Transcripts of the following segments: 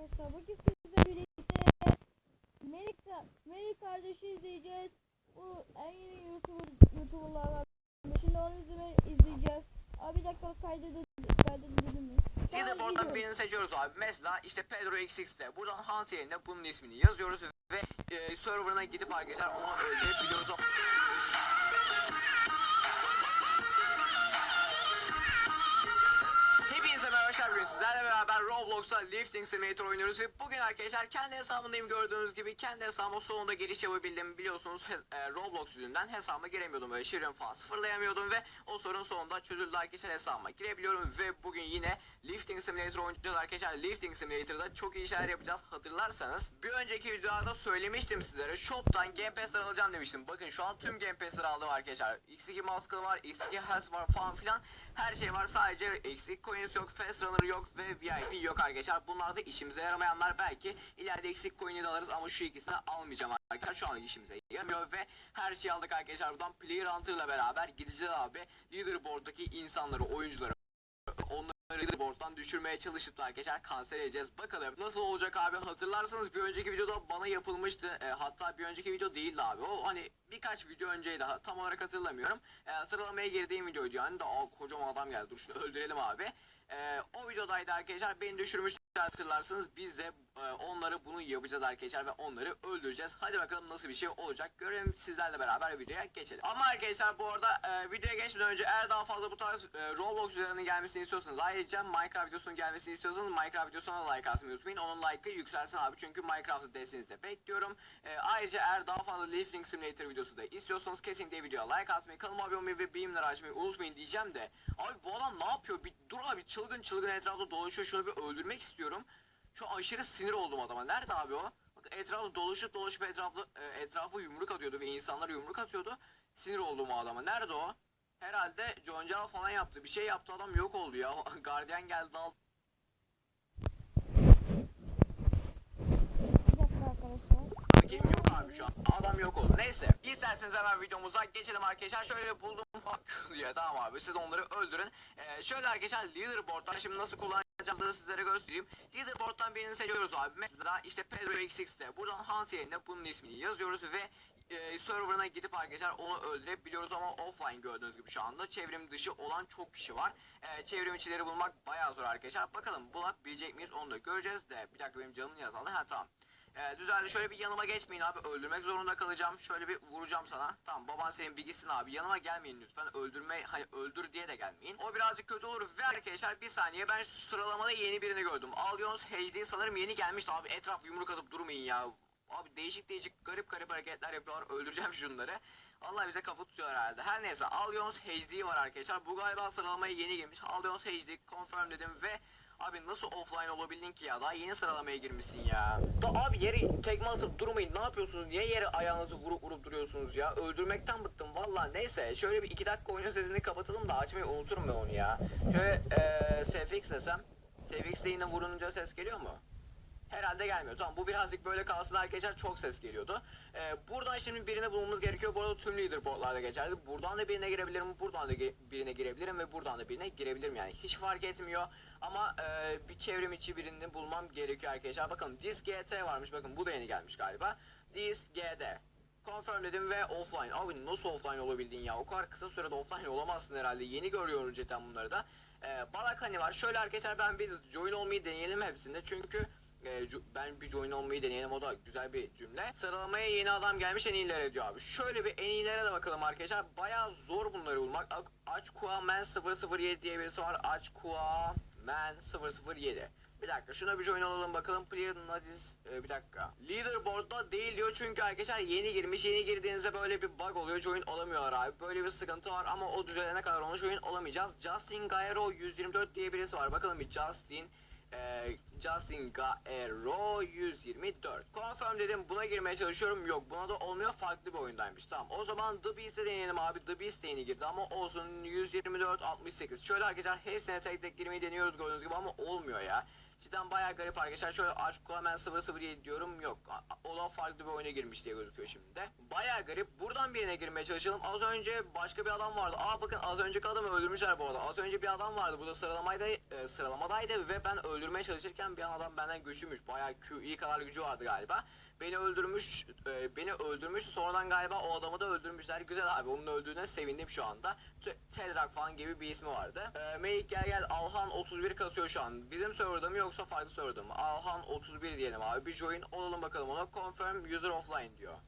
arkadaşlar bugün sizle birlikte Melik, Melik kardeşi izleyeceğiz. Bu en yeni YouTuber, YouTuber'lardan. Şimdi onu izleme, izleyeceğiz. Abi bir dakika kaydedelim, kaydedelim mi? Gidiyorum. birini seçiyoruz abi. Mesela işte Pedro XX'te. Buradan Hans yerine bunun ismini yazıyoruz ve e, serverına gidip arkadaşlar onu öldürebiliyoruz. Bugün sizlerle beraber Roblox'ta Lifting Simulator oynuyoruz ve bugün arkadaşlar kendi hesabımdayım gördüğünüz gibi kendi hesabıma sonunda giriş yapabildim. Biliyorsunuz e, Roblox yüzünden hesabıma giremiyordum böyle şifremi falan sıfırlayamıyordum ve o sorun sonunda çözüldü arkadaşlar hesabıma girebiliyorum ve bugün yine Lifting Simulator oynayacağız arkadaşlar. Lifting Simulator'da çok iyi şeyler yapacağız hatırlarsanız. Bir önceki videolarda söylemiştim sizlere shop'tan Game Pass'ler alacağım demiştim. Bakın şu an tüm Game Pass'leri aldım arkadaşlar. X2 Mask'ı var, X2 Health var falan filan. Her şey var sadece X2 Coins yok, Fast Runner yok ve VIP yok arkadaşlar. Bunlar da işimize yaramayanlar belki ileride X2 Coin'i de alırız ama şu ikisini almayacağım arkadaşlar. Şu an işimize yaramıyor ve her şeyi aldık arkadaşlar. Buradan Player Hunter'la beraber gideceğiz abi. Leaderboard'daki insanları, oyuncuları onları leaderboard'dan düşürmeye çalışıp da arkadaşlar kanser edeceğiz. Bakalım nasıl olacak abi hatırlarsanız bir önceki videoda bana yapılmıştı. E, hatta bir önceki video değildi abi. O hani birkaç video önceydi. Ha, Tam olarak hatırlamıyorum. E, sıralamaya girdiğim videoydu yani de kocaman adam geldi. Dur şunu öldürelim abi. E, o videodaydı arkadaşlar. Beni düşürmüştü hatırlarsınız. Biz de e, onları bunu yapacağız arkadaşlar ve onları öldüreceğiz. Hadi bakalım nasıl bir şey olacak. Görelim sizlerle beraber videoya geçelim. Ama arkadaşlar bu arada e, videoya geçmeden önce eğer daha fazla bu tarz e, Roblox videolarının gelmesini istiyorsanız ayrıca Minecraft videosunun gelmesini istiyorsanız Minecraft videosuna like atmayı unutmayın. Onun like'ı yükselsin abi çünkü Minecraft'ı desteğinizde bekliyorum. E, ayrıca eğer daha fazla Lifting Simulator videosu da istiyorsanız kesinlikle videoya like atmayı, kanalıma abone olmayı ve bildirimleri açmayı unutmayın diyeceğim de. Abi bu adam ne yapıyor? Bir dur abi çılgın çılgın etrafta dolaşıyor. Şunu bir öldürmek istiyorum. Şu aşırı sinir oldum adama. Nerede abi o? Bak etrafı dolaşıp dolaşıp etrafı, e, etrafı yumruk atıyordu ve insanlara yumruk atıyordu. Sinir oldum o adama. Nerede o? Herhalde John falan yaptı. Bir şey yaptı adam yok oldu ya. Gardiyan geldi aldı. Bir dakika arkadaşlar. Bakayım yok abi şu an. Adam yok oldu. Neyse. İsterseniz hemen videomuza geçelim arkadaşlar. Şöyle buldum diye tamam abi siz onları öldürün. Ee, şöyle arkadaşlar leaderboard'dan şimdi nasıl kullanacağımızı sizlere göstereyim. Leaderboard'dan birini seçiyoruz abi. Mesela işte Pedro XX'te. Buradan Hans yerine bunun ismini yazıyoruz ve e, serverına gidip arkadaşlar onu öldürebiliyoruz ama offline gördüğünüz gibi şu anda çevrim dışı olan çok kişi var. E, çevrim içileri bulmak bayağı zor arkadaşlar. Bakalım bulabilecek miyiz onu da göreceğiz de. Bir dakika benim canım yazaldı. Ha tamam. Ee, düzeldi. Şöyle bir yanıma geçmeyin abi. Öldürmek zorunda kalacağım. Şöyle bir vuracağım sana. Tamam baban senin bir gitsin abi. Yanıma gelmeyin lütfen. Öldürme hani öldür diye de gelmeyin. O birazcık kötü olur. Ve arkadaşlar bir saniye ben sıralamada yeni birini gördüm. Allions HD sanırım yeni gelmişti abi. Etraf yumruk atıp durmayın ya. Abi değişik değişik garip garip hareketler yapıyorlar. Öldüreceğim şunları. Allah bize kafa tutuyor herhalde. Her neyse Allions HD var arkadaşlar. Bu galiba sıralamaya yeni girmiş. Allions HD confirm dedim ve Abi nasıl offline olabildin ki ya? Daha yeni sıralamaya girmişsin ya. Da abi yere tekme atıp durmayın. Ne yapıyorsunuz? Niye yere ayağınızı vurup vurup duruyorsunuz ya? Öldürmekten bıktım valla. Neyse şöyle bir iki dakika oyunun sesini kapatalım da açmayı unuturum ben onu ya. Şöyle eee SFX desem. SFX'de yine vurunca ses geliyor mu? Herhalde gelmiyor. Tamam bu birazcık böyle kalsın arkadaşlar çok ses geliyordu. Ee, buradan şimdi birine bulmamız gerekiyor. Bu arada tüm leaderboardlarda geçerli. Buradan da birine girebilirim, buradan da birine girebilirim ve buradan da birine girebilirim yani. Hiç fark etmiyor. Ama e, bir çevrim içi birini bulmam gerekiyor arkadaşlar. Bakın Dis GT varmış. Bakın bu da yeni gelmiş galiba. Dis GD. Confirm dedim ve offline. Abi nasıl offline olabildin ya? O kadar kısa sürede offline olamazsın herhalde. Yeni görüyorum cidden bunları da. Ee, Balakani var. Şöyle arkadaşlar ben bir join olmayı deneyelim hepsinde. Çünkü e, co- ben bir join olmayı deneyelim o da güzel bir cümle. Sıralamaya yeni adam gelmiş en iyilere diyor abi. Şöyle bir en iyilere de bakalım arkadaşlar. Bayağı zor bunları bulmak. A- Açkua Man 007 diye birisi var. Açkua Man 007. Bir dakika şuna bir join olalım bakalım. Player Nadis e, bir dakika. Leaderboard'da değil diyor çünkü arkadaşlar yeni girmiş. Yeni girdiğinizde böyle bir bug oluyor. Join olamıyorlar abi. Böyle bir sıkıntı var ama o düzelene kadar onu join olamayacağız. Justin Gaero 124 diye birisi var. Bakalım bir Justin ee, Justin Gaero 124. Confirm dedim buna girmeye çalışıyorum. Yok buna da olmuyor farklı bir oyundaymış. Tamam o zaman The Beast'e deneyelim abi. The Beast yeni girdi ama olsun 124 68. Şöyle arkadaşlar hepsine tek tek girmeyi deniyoruz gördüğünüz gibi ama olmuyor ya. Cidden bayağı garip arkadaşlar. Şöyle aç hemen 007 diyorum. Yok. A- O da farklı bir oyuna girmiş diye gözüküyor şimdi de. Bayağı garip. Buradan bir yerine girmeye çalışalım. Az önce başka bir adam vardı. Aa bakın az önceki adamı öldürmüşler bu arada. Az önce bir adam vardı. Burada sıralamaydı, e, sıralamadaydı ve ben öldürmeye çalışırken bir adam benden güçlüymüş. Bayağı QI kadar gücü vardı galiba. Beni öldürmüş, e, beni öldürmüş. Sonradan galiba o adamı da öldürmüşler. Güzel abi. Onun öldüğüne sevindim şu anda. Tedrak falan gibi bir ismi vardı. E, Meyik gel gel Alhan 31 kasıyor şu an. Bizim serverda mı yoksa farklı serverda mı? Alhan 31 diyelim abi. Bir join olalım bakalım ona. Confirm user offline diyor.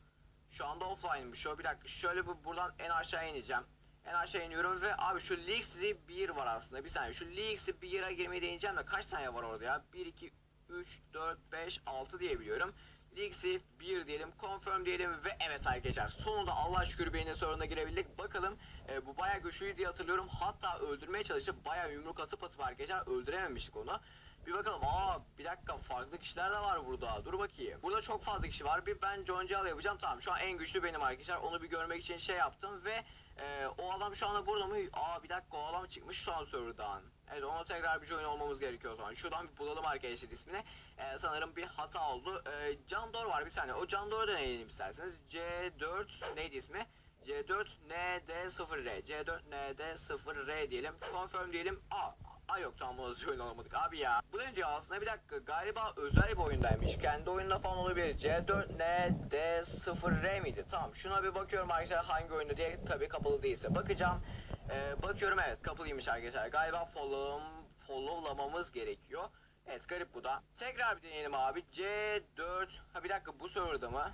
Şu anda offline'mış o. Bir dakika şöyle bu buradan en aşağı ineceğim. En aşağı iniyorum ve abi şu Leagues'i bir var aslında. Bir saniye şu Leagues'i bir yere girmeyi deneyeceğim de kaç tane var orada ya? 1, 2, 3, 4, 5, 6 diye biliyorum. Leagues'i 1 diyelim, confirm diyelim ve evet arkadaşlar sonunda Allah şükür beynin sorununa girebildik. Bakalım e, bu bayağı güçlüydü diye hatırlıyorum. Hatta öldürmeye çalışıp bayağı yumruk atıp atıp arkadaşlar öldürememiştik onu. Bir bakalım. Aa bir dakika farklı kişiler de var burada. Dur bakayım. Burada çok fazla kişi var. Bir ben John Cial yapacağım. Tamam şu an en güçlü benim arkadaşlar. Onu bir görmek için şey yaptım ve e, o adam şu anda burada mı? Aa bir dakika o adam çıkmış şu an serverdan. Evet ona tekrar bir join olmamız gerekiyor o zaman. Şuradan bir bulalım arkadaşlar ismini. E, sanırım bir hata oldu. E, Can Dor var bir saniye. O Can Dor'u deneyelim isterseniz. C4 neydi ismi? C4 ND0R C4 ND0R diyelim. Confirm diyelim. Aa Ay yok tamam o oyun alamadık abi ya. Bu ne diyor aslında bir dakika galiba özel bir oyundaymış. Kendi oyunda falan olabilir. C4ND0R miydi? Tamam şuna bir bakıyorum arkadaşlar hangi oyunda diye tabii kapalı değilse. Bakacağım. Ee, bakıyorum evet kapalıymış arkadaşlar. Galiba follow, followlamamız gerekiyor. Evet garip bu da. Tekrar bir deneyelim abi. C4 ha bir dakika bu serverda mı?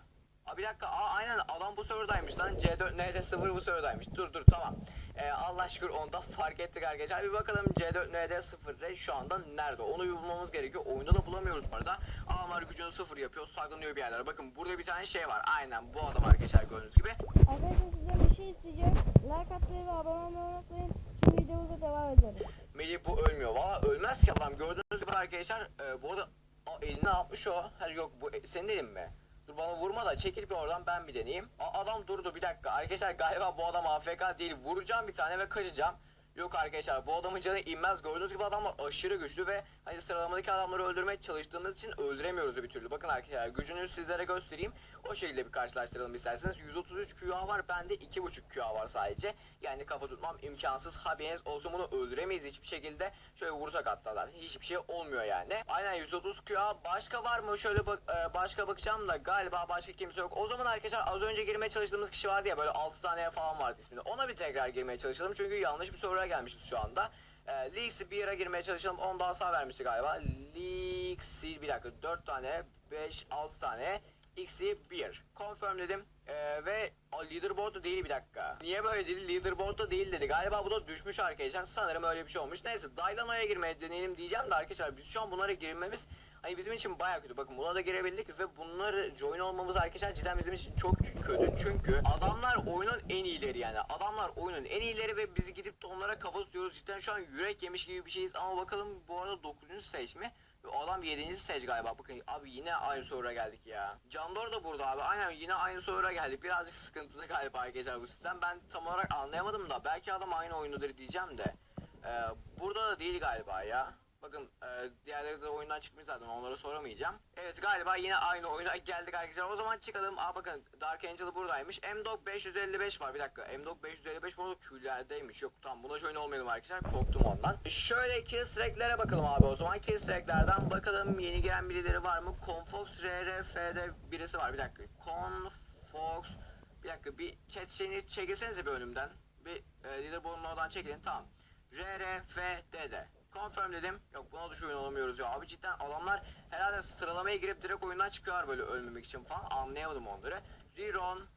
Aa bir dakika aa aynen adam bu serverdaymış lan C4 ND0 bu serverdaymış dur dur tamam ee, Allah şükür onu da fark ettik arkadaşlar. Bir bakalım C4 ND0 şu anda nerede? Onu bir bulmamız gerekiyor. Oyunda da bulamıyoruz bu arada. Adamlar gücünü sıfır yapıyor. Saklanıyor bir yerlere. Bakın burada bir tane şey var. Aynen bu adam arkadaşlar gördüğünüz gibi. Arkadaşlar sizden bir şey isteyeceğim. Like atmayı ve abone olmayı unutmayın. Şimdi videomuza devam edelim. Melih bu ölmüyor. Valla ölmez ki adam. Gördüğünüz gibi arkadaşlar e, bu arada Aa, eline atmış o. Ha yok bu e, senin elin mi? Bana vurma da çekil bir oradan ben bir deneyeyim. Aa, adam durdu bir dakika. Arkadaşlar galiba bu adam AFK değil. Vuracağım bir tane ve kaçacağım. Yok arkadaşlar bu adamın canı inmez. Gördüğünüz gibi adamlar aşırı güçlü ve hani sıralamadaki adamları öldürmeye çalıştığımız için öldüremiyoruz bir türlü. Bakın arkadaşlar gücünü sizlere göstereyim. O şekilde bir karşılaştıralım isterseniz. 133 QA var bende 2.5 QA var sadece. Yani kafa tutmam imkansız. Haberiniz olsun bunu öldüremeyiz hiçbir şekilde. Şöyle vursak hatta zaten hiçbir şey olmuyor yani. Aynen 130 QA başka var mı? Şöyle bak e, başka bakacağım da galiba başka kimse yok. O zaman arkadaşlar az önce girmeye çalıştığımız kişi vardı ya böyle 6 tane falan vardı isminde. Ona bir tekrar girmeye çalışalım çünkü yanlış bir soruya gelmişiz şu anda. E, Leagues'i bir yere girmeye çalışalım. 10 daha sağ vermişti galiba. Leagues'i bir dakika 4 tane 5 6 tane X'i 1. Confirm dedim. Ee, ve leaderboard'da değil bir dakika. Niye böyle değil? Leaderboard'da değil dedi. Galiba bu da düşmüş arkadaşlar. Sanırım öyle bir şey olmuş. Neyse Dylano'ya girmeye deneyelim diyeceğim de arkadaşlar biz şu an bunlara girmemiz hani bizim için bayağı kötü. Bakın buna da girebildik ve bunları join olmamız arkadaşlar cidden bizim için çok kötü. Çünkü adamlar oyunun en iyileri yani. Adamlar oyunun en iyileri ve bizi gidip de onlara kafa tutuyoruz. Cidden şu an yürek yemiş gibi bir şeyiz. Ama bakalım bu arada 9. stage mi? O adam 7. stage galiba. Bakın abi yine aynı soruna geldik ya. Candor da burada abi. Aynen yine aynı soruna geldik. Birazcık sıkıntılı galiba arkadaşlar bu sistem. Ben tam olarak anlayamadım da. Belki adam aynı oyunudur diyeceğim de. Ee, burada da değil galiba ya. Bakın e, diğerleri de oyundan çıkmış zaten onlara soramayacağım. Evet galiba yine aynı oyuna geldik arkadaşlar. O zaman çıkalım. Aa bakın Dark Angel buradaymış. M-Dog 555 var bir dakika. M-Dog 555 burada küllerdeymiş. Yok tamam buna join olmayalım arkadaşlar. Korktum ondan. Şöyle kill streak'lere bakalım abi o zaman. Kill streak'lerden bakalım yeni gelen birileri var mı? Confox RRF'de birisi var bir dakika. Confox bir dakika bir chat şeyini çekilsenize bir önümden. Bir e, leaderboard'un oradan çekilin tamam. RRF'de Confirm dedim. Yok buna da şu oyun olamıyoruz ya. Abi cidden adamlar herhalde sıralamaya girip direkt oyundan çıkıyorlar böyle ölmemek için falan. Anlayamadım onları. Reron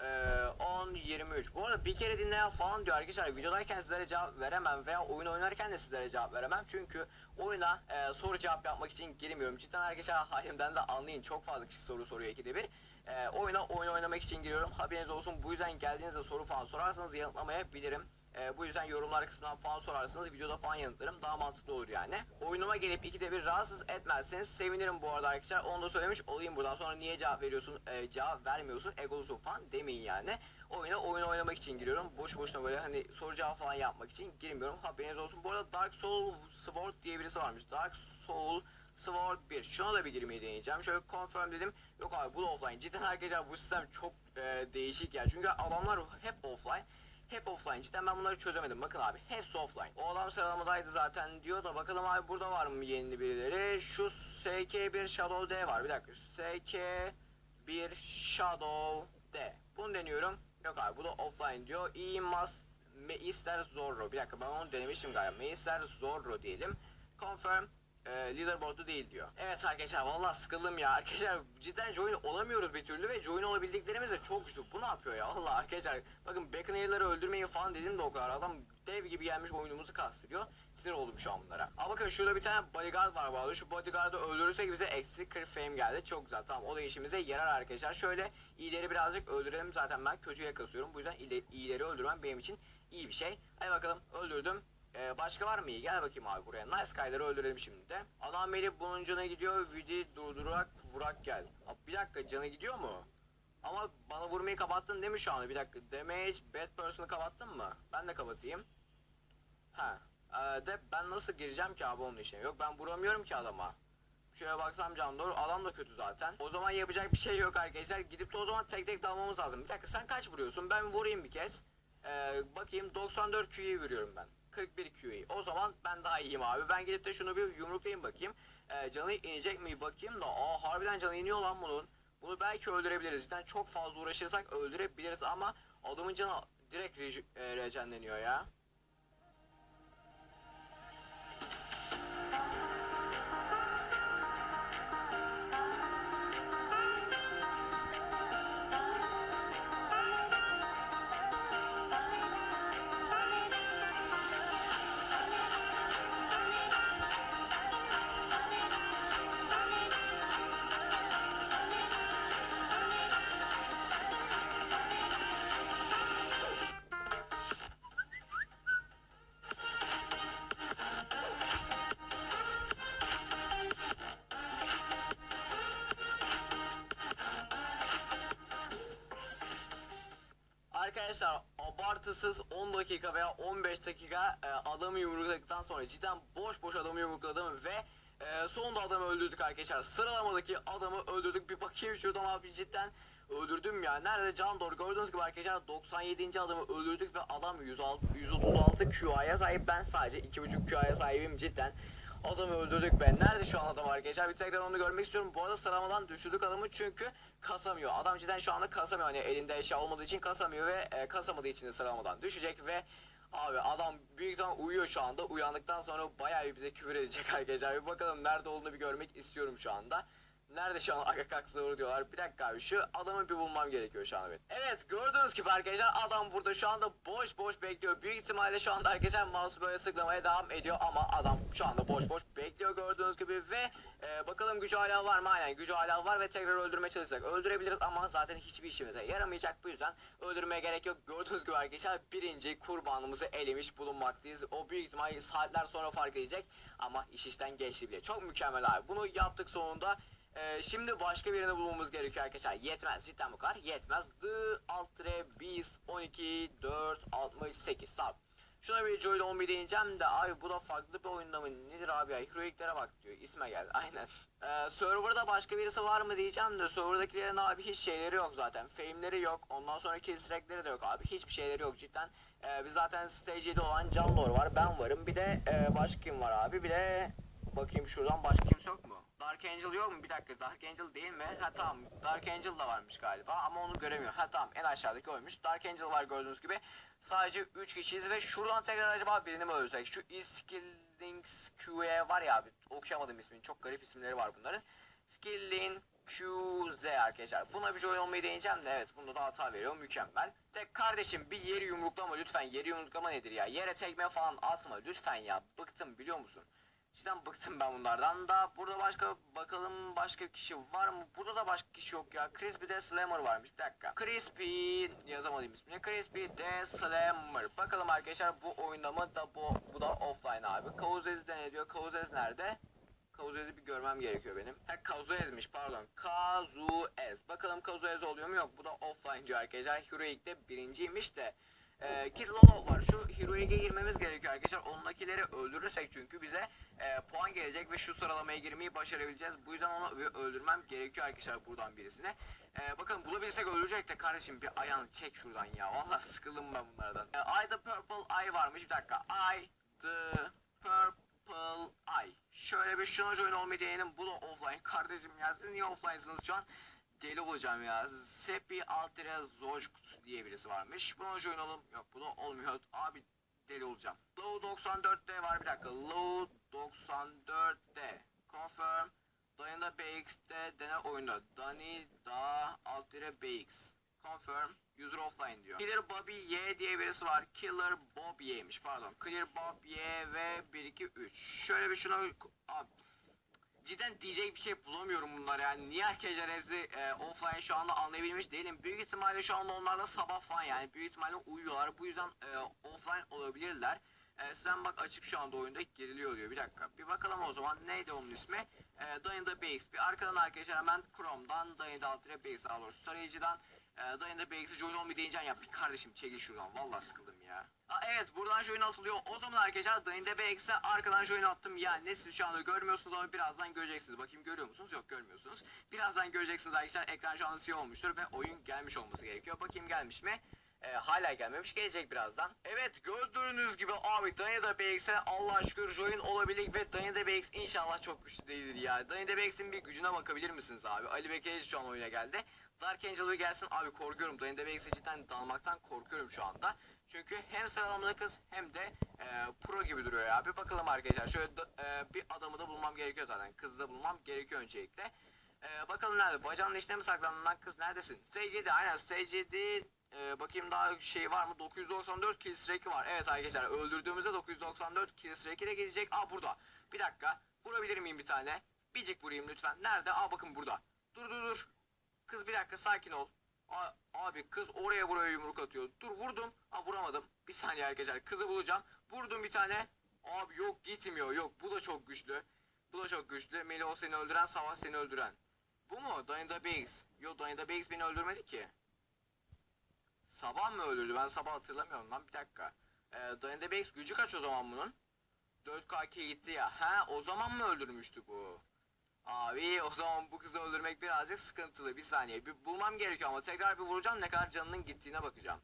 ee, 10 23. Bu arada bir kere dinleyen falan diyor arkadaşlar. Videodayken sizlere cevap veremem veya oyun oynarken de sizlere cevap veremem. Çünkü oyuna e, soru cevap yapmak için girmiyorum. Cidden arkadaşlar halimden de anlayın. Çok fazla kişi soru soruyor ikide bir. E, oyuna oyun oynamak için giriyorum. Haberiniz olsun. Bu yüzden geldiğinizde soru falan sorarsanız yanıtlamayabilirim. Ee, bu yüzden yorumlar kısmından falan sorarsanız videoda falan yanıtlarım daha mantıklı olur yani. Oyunuma gelip ikide bir rahatsız etmezseniz sevinirim bu arada arkadaşlar. Onu da söylemiş olayım buradan sonra niye cevap veriyorsun, e, cevap vermiyorsun, egolusun falan demeyin yani. Oyuna oyun oynamak için giriyorum. Boş boşuna böyle hani soru cevap falan yapmak için girmiyorum. Haberiniz olsun. Bu arada Dark Soul Sword diye birisi varmış. Dark Soul Sword 1. Şuna da bir girmeyi deneyeceğim. Şöyle confirm dedim. Yok abi bu da offline. Cidden arkadaşlar bu sistem çok e, değişik ya. Çünkü adamlar hep offline. Hep offline. Cidden ben bunları çözemedim. Bakın abi hepsi offline. O adam sıralamadaydı zaten diyor da bakalım abi burada var mı yeni birileri? Şu SK1 Shadow D var. Bir dakika. SK1 Shadow D. Bunu deniyorum. Yok abi bu da offline diyor. İmas Meister Zorro. Bir dakika ben onu denemiştim galiba. Meister Zorro diyelim. Confirm e, leaderboard'u değil diyor. Evet arkadaşlar vallahi sıkıldım ya. Arkadaşlar cidden join olamıyoruz bir türlü ve join olabildiklerimiz de çok güçlü. Bu ne yapıyor ya? Allah arkadaşlar bakın Baconier'ları öldürmeyi falan dedim de o kadar. Adam dev gibi gelmiş oyunumuzu kastırıyor. Sinir oldum şu an bunlara. Aa bakın şurada bir tane bodyguard var bu arada. Şu bodyguard'ı öldürürsek bize eksi 40 fame geldi. Çok güzel tamam o da işimize yarar arkadaşlar. Şöyle iyileri birazcık öldürelim. Zaten ben kötüye kasıyorum. Bu yüzden iyileri öldürmem benim için iyi bir şey. Hadi bakalım öldürdüm. Ee, başka var mı? Gel bakayım abi buraya. Nice Guy'ları öldürelim şimdi de. Adam Melih bunun canı gidiyor. Vidi durdurak vurak gel. Abi bir dakika canı gidiyor mu? Ama bana vurmayı kapattın değil mi şu anda? Bir dakika. Damage bad person'ı kapattın mı? Ben de kapatayım. Ha. Ee, de ben nasıl gireceğim ki abi onun içine? Yok ben vuramıyorum ki adama. Şöyle baksam can doğru. Adam da kötü zaten. O zaman yapacak bir şey yok arkadaşlar. Gidip de o zaman tek tek dalmamız lazım. Bir dakika sen kaç vuruyorsun? Ben vurayım bir kez. Ee, bakayım 94 QE vuruyorum ben. 41 QE. O zaman ben daha iyiyim abi. Ben gidip de şunu bir yumruklayayım bakayım. Ee, canı inecek mi bakayım da. Aa harbiden canı iniyor lan bunun. Bunu belki öldürebiliriz. Cidden çok fazla uğraşırsak öldürebiliriz ama adamın canı direkt reji- e, rejenleniyor ya. Dakika veya 15 dakika e, adamı yumrukladıktan sonra cidden boş boş adamı yumrukladım ve e, sonunda adamı öldürdük arkadaşlar. Sıralamadaki adamı öldürdük. Bir bakayım şuradan abi cidden öldürdüm ya. Nerede can doğru gördüğünüz gibi arkadaşlar 97. adamı öldürdük ve adam 106, 136 QA'ya sahip. Ben sadece 2.5 QA'ya sahibim cidden. Adamı öldürdük be. Nerede şu an adam arkadaşlar? Bir tekrar onu görmek istiyorum. Bu arada sıralamadan düşürdük adamı çünkü kasamıyor. Adam cidden şu anda kasamıyor. Hani elinde eşya olmadığı için kasamıyor ve e, kasamadığı için de sıralamadan düşecek ve Abi adam büyük ihtimal uyuyor şu anda. Uyandıktan sonra bayağı bir bize küfür edecek arkadaşlar. Bir bakalım nerede olduğunu bir görmek istiyorum şu anda. Nerede şu an Agakak Zor diyorlar. Bir dakika abi şu adamı bir bulmam gerekiyor şu anda. benim. Evet gördüğünüz gibi arkadaşlar adam burada şu anda boş boş bekliyor. Büyük ihtimalle şu anda arkadaşlar mouse böyle tıklamaya devam ediyor ama adam şu anda boş boş bekliyor gördüğünüz gibi ve e, bakalım gücü hala var mı? Aynen gücü hala var ve tekrar öldürmeye çalışacak. Öldürebiliriz ama zaten hiçbir işimize yaramayacak. Bu yüzden öldürmeye gerek yok. Gördüğünüz gibi arkadaşlar birinci kurbanımızı elemiş bulunmaktayız. O büyük ihtimalle saatler sonra fark edecek ama iş işten geçti bile. Çok mükemmel abi. Bunu yaptık sonunda. Ee, şimdi başka birini bulmamız gerekiyor arkadaşlar. Yetmez cidden bu kadar. Yetmez. The Altre Beast 12 4 68 tamam. Şuna bir Joy 11 deneyeceğim de abi bu da farklı bir oyunda mı? Nedir abi ya? Heroic'lere bak diyor. İsme geldi. Aynen. Ee, serverda başka birisi var mı diyeceğim de serverdakilerin abi hiç şeyleri yok zaten. Fame'leri yok. Ondan sonra kill de yok abi. Hiçbir şeyleri yok cidden. Ee, biz zaten stage 7 olan Canlor var. Ben varım. Bir de e, başka kim var abi? Bir de bakayım şuradan başka kimse yok mu? Dark Angel yok mu? Bir dakika Dark Angel değil mi? Ha tamam Dark Angel da varmış galiba ama onu göremiyorum. Ha tamam en aşağıdaki oymuş. Dark Angel var gördüğünüz gibi. Sadece 3 kişiyiz ve şuradan tekrar acaba birini mi öldürsek? Şu Skillings QE var ya abi okuyamadım ismini. Çok garip isimleri var bunların. Skilling QZ arkadaşlar. Buna bir joy olmayı deneyeceğim de evet bunda da hata veriyor. Mükemmel. Tek kardeşim bir yeri yumruklama lütfen. Yeri yumruklama nedir ya? Yere tekme falan atma lütfen ya. Bıktım biliyor musun? Cidden bıktım ben bunlardan da. Burada başka bakalım başka kişi var mı? Burada da başka kişi yok ya. Crispy de Slammer varmış. Bir dakika. Crispy yazamadım ismini. Crispy de Slammer. Bakalım arkadaşlar bu oyunda mı da bu bu da offline abi. Kauzez de ne diyor? Kauzez nerede? Kazuez'i bir görmem gerekiyor benim. Ha Kazuez'miş pardon. Kazuez. Bakalım Kazuez oluyor mu? Yok bu da offline diyor arkadaşlar. Heroic'te birinciymiş de. E, Kid Lolo var. Şu Heroic'e girmemiz gerekiyor arkadaşlar. Ondakileri öldürürsek çünkü bize e, puan gelecek ve şu sıralamaya girmeyi başarabileceğiz. Bu yüzden onu öldürmem gerekiyor arkadaşlar buradan birisine. E, bakın bulabilirsek öldürecek de kardeşim bir ayağını çek şuradan ya. Vallahi sıkıldım ben bunlardan. E, I the Purple Eye varmış. Bir dakika. I the Purple Eye. Şöyle bir şuna oyun olmayı deneyelim. Bu da offline. Kardeşim ya siz niye offline'sınız şu an? Deli olacağım ya. Sepi Altere Zojkt diye birisi varmış. Buna join olalım. Yok bu da olmuyor. Abi deli olacağım. Low 94'te var bir dakika. Low 94'te. Confirm. Dayında BX'te dene oyunda. Dani da Altere BX. Confirm. User offline diyor. Killer Bobby Y diye birisi var. Killer Bob Y'miş pardon. Killer Bob Y ve 1 2 3. Şöyle bir şuna abi cidden diyecek bir şey bulamıyorum bunlar yani. Niye arkadaşlar hepsi e, offline şu anda anlayabilmiş değilim. Büyük ihtimalle şu anda onlar da sabah falan yani. Büyük ihtimalle uyuyorlar. Bu yüzden e, offline olabilirler. E, sen bak açık şu anda oyunda geriliyor diyor. Bir dakika. Bir bakalım o zaman. Neydi onun ismi? E, Dayında BX. Bir arkadan arkadaşlar hemen Chrome'dan Dayında Altıra BX daha doğrusu tarayıcıdan e, Dayında BX'i join olmayı deneyeceksin ya. Bir kardeşim çekil şuradan. Vallahi sıkıldım ya. Aa, evet buradan join atılıyor. O zaman arkadaşlar Dayında BX'e arkadan join attım. Yani siz şu anda görmüyorsunuz ama birazdan göreceksiniz. Bakayım görüyor musunuz? Yok görmüyorsunuz. Birazdan göreceksiniz arkadaşlar. Ekran şu anda siyah olmuştur ve oyun gelmiş olması gerekiyor. Bakayım gelmiş mi? Ee, hala gelmemiş gelecek birazdan. Evet gördüğünüz gibi abi Danya'da BX'e Allah şükür join olabilir ve Danya'da BX inşallah çok güçlü değildir ya. Danya'da BX'in bir gücüne bakabilir misiniz abi? Ali Bekir şu an oyuna geldi. Dark Angel bir gelsin abi korkuyorum. Danya'da BX'e cidden dalmaktan korkuyorum şu anda. Çünkü hem sıralamada kız hem de e, pro gibi duruyor ya. Bir bakalım arkadaşlar. Şöyle e, bir adamı da bulmam gerekiyor zaten. Kızı da bulmam gerekiyor öncelikle. E, bakalım nerede? Bacağının içine mi saklandın lan kız neredesin? Stage 7 aynen Stage 7 e, bakayım daha şey var mı? 994 kill streak'i var. Evet arkadaşlar öldürdüğümüzde 994 kill streak'i de gelecek. Aa burada. Bir dakika. Vurabilir miyim bir tane? Bircik vurayım lütfen. Nerede? Aa bakın burada. Dur dur dur. Kız bir dakika sakin ol. A- abi kız oraya buraya yumruk atıyor. Dur vurdum. Ha vuramadım. Bir saniye arkadaşlar. Kızı bulacağım. Vurdum bir tane. Abi yok gitmiyor. Yok bu da çok güçlü. Bu da çok güçlü. Melo seni öldüren, Savaş seni öldüren. Bu mu? Dayında Biggs. Yok Dayında Biggs beni öldürmedi ki. Sabah mı öldürdü? Ben sabah hatırlamıyorum lan bir dakika. Ee, Dayında Biggs gücü kaç o zaman bunun? 4K2 gitti ya. Ha o zaman mı öldürmüştü bu? Abi o zaman bu kızı öldürmek birazcık sıkıntılı. Bir saniye. Bir bulmam gerekiyor ama tekrar bir vuracağım ne kadar canının gittiğine bakacağım.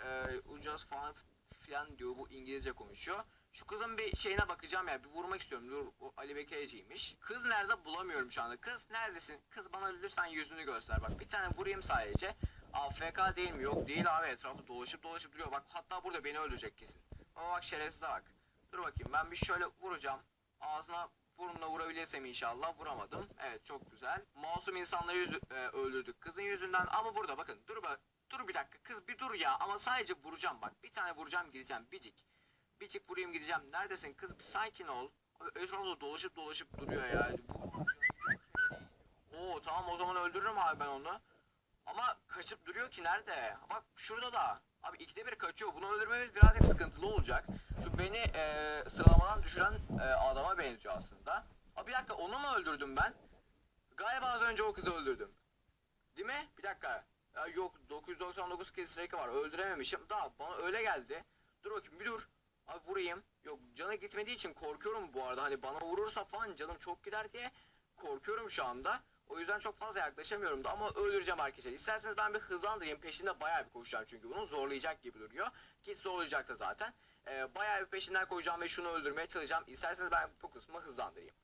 Ee, ucuz falan filan diyor bu İngilizce konuşuyor. Şu kızın bir şeyine bakacağım ya bir vurmak istiyorum. Dur o Ali Bekirci'ymiş. Kız nerede bulamıyorum şu anda. Kız neredesin? Kız bana lütfen yüzünü göster. Bak bir tane vurayım sadece. AFK değil mi? Yok değil abi etrafı dolaşıp dolaşıp duruyor. Bak hatta burada beni öldürecek kesin. Ama bak şerefsize bak. Dur bakayım ben bir şöyle vuracağım. Ağzına burnuna vurabilirsem inşallah vuramadım. Evet çok güzel. Masum insanları yüzü, e, öldürdük kızın yüzünden ama burada bakın dur bak. Dur bir dakika kız bir dur ya ama sadece vuracağım bak. Bir tane vuracağım gideceğim bicik. Bicik vurayım gideceğim. Neredesin kız bir sakin ol. Etrafta dolaşıp dolaşıp duruyor ya. Oo tamam o zaman öldürürüm abi ben onu. Ama kaçıp duruyor ki nerede? Bak şurada da. Abi ikide bir kaçıyor. Bunu öldürmemiz birazcık sıkıntılı olacak. Şu beni e, sıralamadan düşüren e, adama benziyor aslında. Abi bir dakika onu mu öldürdüm ben? Galiba az önce o kızı öldürdüm. Değil mi? Bir dakika. Ya yok 999 kill streak'i var. Öldürememişim. Daha bana öyle geldi. Dur bakayım bir dur. Abi vurayım. Yok canı gitmediği için korkuyorum bu arada. Hani bana vurursa falan canım çok gider diye korkuyorum şu anda. O yüzden çok fazla yaklaşamıyorum da ama öldüreceğim arkadaşlar. İsterseniz ben bir hızlandırayım. Peşinde bayağı bir koşacağım çünkü bunu zorlayacak gibi duruyor. Ki zorlayacak da zaten. Ee, bayağı bir peşinden koşacağım ve şunu öldürmeye çalışacağım. İsterseniz ben bu kısmı hızlandırayım.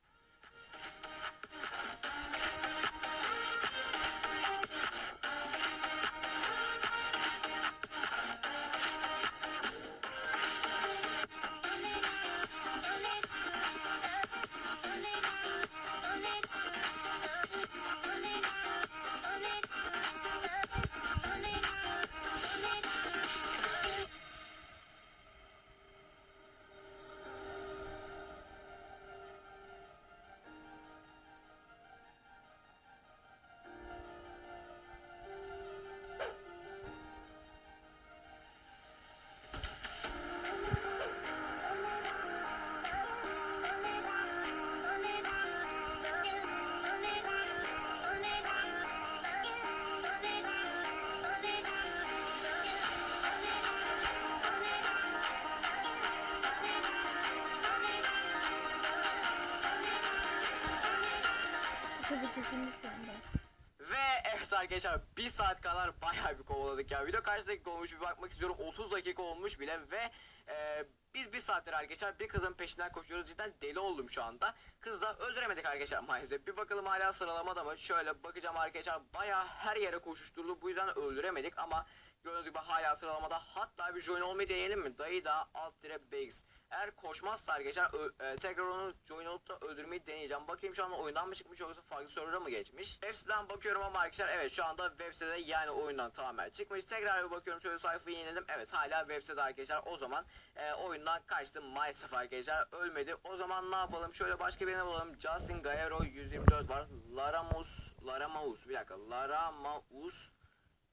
Arkadaşlar bir saat kadar bayağı bir kovaladık ya. Video kaç dakika olmuş bir bakmak istiyorum. 30 dakika olmuş bile ve e, biz bir saattir arkadaşlar bir kızın peşinden koşuyoruz. Cidden deli oldum şu anda. Kızı da öldüremedik arkadaşlar maalesef. Bir bakalım hala sıralamada mı? Şöyle bakacağım arkadaşlar bayağı her yere koşuşturdu. Bu yüzden öldüremedik ama gördüğünüz gibi hala sıralamada. Hatta bir join olmayı deneyelim mi? Dayı da alt dire Bags. Eğer koşmazsa arkadaşlar e, tekrar onu join olup da öldürmeyi deneyeceğim. Bakayım şu anda oyundan mı çıkmış yoksa farklı server'a mı geçmiş? Web siteden bakıyorum ama arkadaşlar evet şu anda web sitede yani oyundan tamamen çıkmış. Tekrar bir bakıyorum şöyle sayfayı yeniledim. Evet hala web sitede arkadaşlar o zaman e, oyundan kaçtım maalesef arkadaşlar ölmedi. O zaman ne yapalım? Şöyle başka birine bulalım. Justin Gaero 124 var. Laramus, Laramaus bir dakika. Laramaus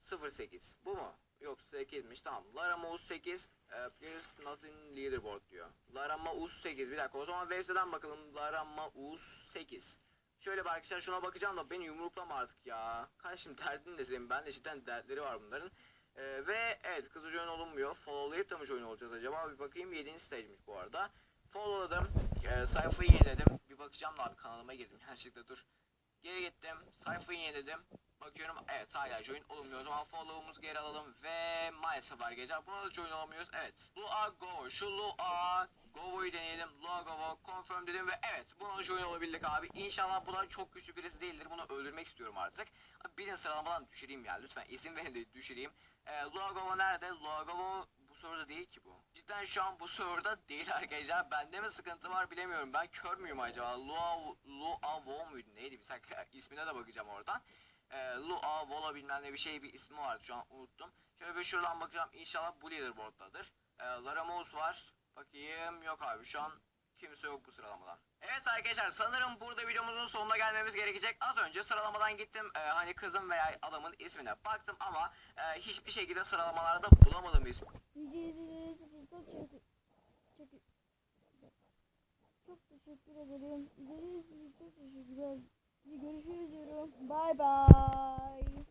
08. Bu mu? Yok 8'miş tamam. Lara Mouse 8. E, please not in leaderboard diyor. Lara Mouse 8. Bir dakika o zaman web siteden bakalım. Lara Mouse 8. Şöyle bir arkadaşlar şuna bakacağım da beni yumruklama artık ya. Kardeşim derdin de senin. Ben de cidden dertleri var bunların. E, ve evet kızı join olunmuyor. Followlayıp da mı join olacağız acaba? Bir bakayım 7. stage'miş bu arada. Followladım. E, sayfayı yeniledim. Bir bakacağım da abi kanalıma girdim. Yanlışlıkla dur. Geri gittim. Sayfayı yeniledim. Bakıyorum evet hala join olmuyor. O zaman follow'umuzu geri alalım ve maalesef arkadaşlar buna da join olamıyoruz. Evet. Lua Go. Şu Lua Go'yu deneyelim. Lua Go confirm dedim ve evet buna join olabildik abi. İnşallah bu da çok güçlü birisi değildir. Bunu öldürmek istiyorum artık. Birini sıralamadan düşüreyim ya. Lütfen isim verin de düşüreyim. Ee, Lua Go nerede? Lua Go bu soruda değil ki bu. Cidden şu an bu soruda değil arkadaşlar. Bende mi sıkıntı var bilemiyorum. Ben kör müyüm acaba? Lua Lua Vo muydu? Neydi? Bir dakika ismine de bakacağım oradan e, Lua, Vola bilmem ne bir şey bir ismi vardı şu an unuttum. Şöyle bir şuradan bakacağım inşallah bu leaderboard'dadır. E, Lara Mouse var. Bakayım yok abi şu an kimse yok bu sıralamadan. Evet arkadaşlar sanırım burada videomuzun sonuna gelmemiz gerekecek. Az önce sıralamadan gittim e, hani kızın veya adamın ismine baktım ama e, hiçbir şekilde sıralamalarda bulamadım ismi. teşekkür ederim. İzlediğiniz için çok teşekkürler. Görüşürüz diyorum. Bay bay.